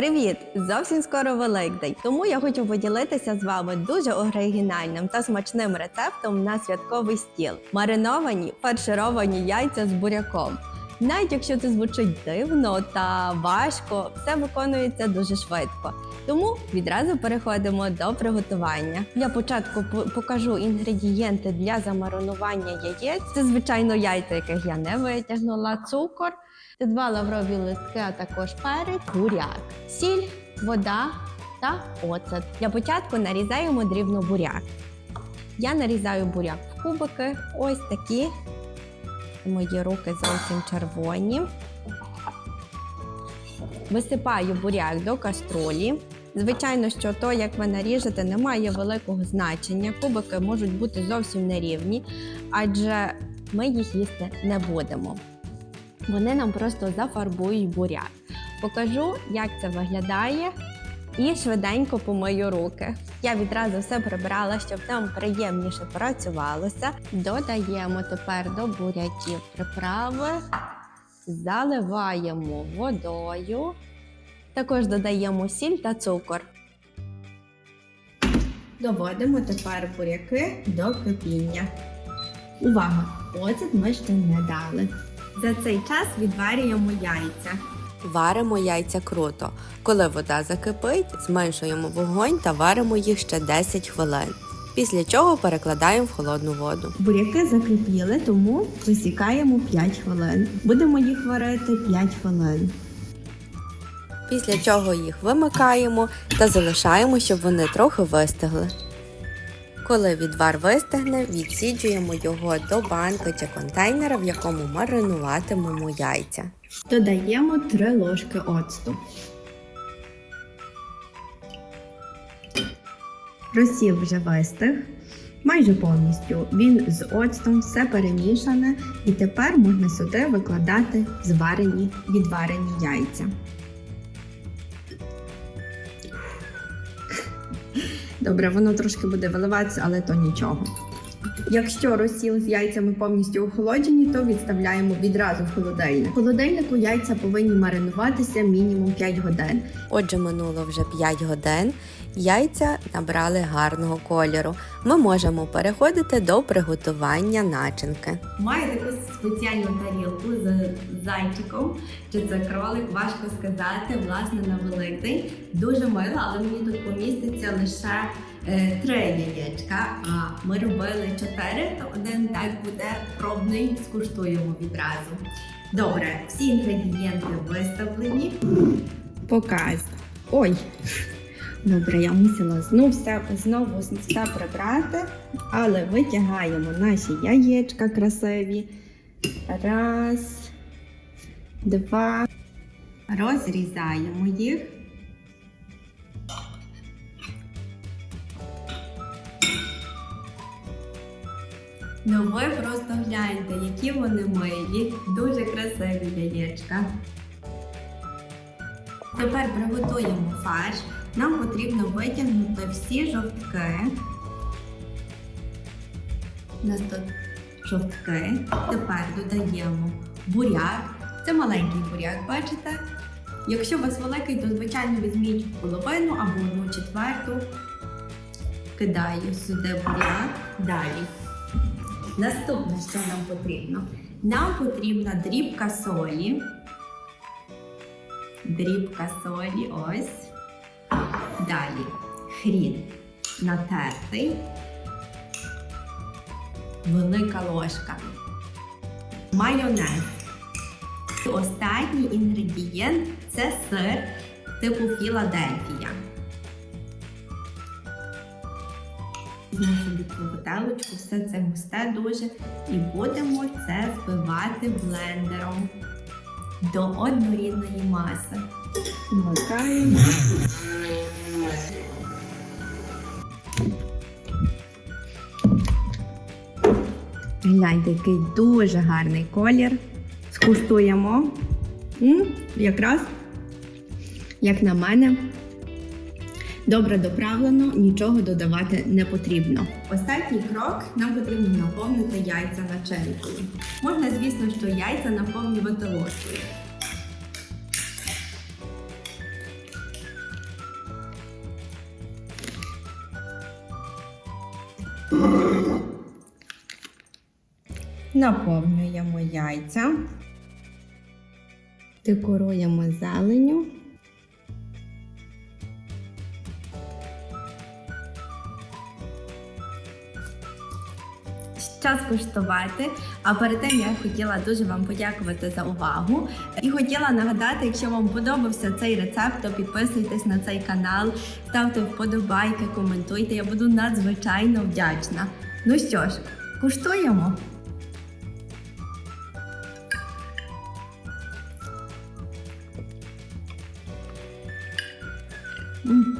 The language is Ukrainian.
Привіт! Зовсім скоро Великдень, тому я хочу поділитися з вами дуже оригінальним та смачним рецептом на святковий стіл: мариновані фаршировані яйця з буряком. Навіть якщо це звучить дивно та важко, все виконується дуже швидко. Тому відразу переходимо до приготування. Для початку покажу інгредієнти для замаринування яєць. Це звичайно яйця, яких я не витягнула, цукор, два лаврові листки, а також перець, буряк, сіль, вода та оцет. Для початку нарізаємо дрібно буряк. Я нарізаю буряк в кубики, ось такі. Мої руки зовсім червоні. Висипаю буряк до каструлі. Звичайно, що то, як ви наріжете, не має великого значення. Кубики можуть бути зовсім нерівні, адже ми їх їсти не будемо. Вони нам просто зафарбують буряк. Покажу, як це виглядає, і швиденько помию руки. Я відразу все прибрала, щоб нам приємніше працювалося. Додаємо тепер до буряків приправи, заливаємо водою. Також додаємо сіль та цукор. Доводимо тепер буряки до кипіння. Увага! Оцет ми ще не дали. За цей час відварюємо яйця. Варимо яйця круто. Коли вода закипить, зменшуємо вогонь та варимо їх ще 10 хвилин. Після чого перекладаємо в холодну воду. Буряки закипіли, тому висікаємо 5 хвилин. Будемо їх варити 5 хвилин. Після чого їх вимикаємо та залишаємо, щоб вони трохи вистигли. Коли відвар вистигне, відсіджуємо його до банки чи контейнера, в якому маринуватимемо яйця. Додаємо 3 ложки оцту. Розсіл вже вистиг. Майже повністю він з оцтом все перемішане, і тепер можна сюди викладати зварені відварені яйця. Добре, воно трошки буде виливатися, але то нічого. Якщо розсіл з яйцями повністю охолоджені, то відставляємо відразу в холодильник. Холодильнику яйця повинні маринуватися мінімум 5 годин. Отже, минуло вже 5 годин. Яйця набрали гарного кольору. Ми можемо переходити до приготування начинки. Маю таку спеціальну тарілку з зайчиком. Чи це кролик, важко сказати, власне, на Великдень. Дуже мило, але мені тут поміститься лише е, три яєчка. А ми робили чотири, то один так буде пробний, скуштуємо відразу. Добре, всі інгредієнти виставлені. Показ. Ой. Добре, я мусила знову все, знову все прибрати, але витягаємо наші яєчка красиві. Раз, два. Розрізаємо їх. Ну ви просто гляньте, які вони милі, дуже красиві яєчка. Тепер приготуємо фарш. Нам потрібно витягнути всі жовтки. У нас тут жовтки. Тепер додаємо буряк. Це маленький буряк, бачите? Якщо у вас великий, то звичайно візьміть половину або одну четверту. Кидаю сюди буряк. Далі. Наступне, що нам потрібно? Нам потрібна дрібка солі. Дрібка солі, ось. Далі хрін натертий. Велика ложка. Майонез. Останній інгредієнт це сир типу Філадельфія. Собі бутелочку, все це густе дуже. І будемо це збивати блендером до однорідної маси. Вмикаємо. Гляньте, який дуже гарний колір. Скуштуємо. М, Якраз, як на мене, добре доправлено, нічого додавати не потрібно. Останній крок нам потрібно наповнити яйця начинкою. Можна, звісно, що яйця наповнювати ложкою. Mm-hmm. Наповнюємо яйця, декоруємо зеленю. Час куштувати. А перед тим я хотіла дуже вам подякувати за увагу. І хотіла нагадати, якщо вам подобався цей рецепт, то підписуйтесь на цей канал, ставте вподобайки, коментуйте. Я буду надзвичайно вдячна. Ну що ж, куштуємо. М.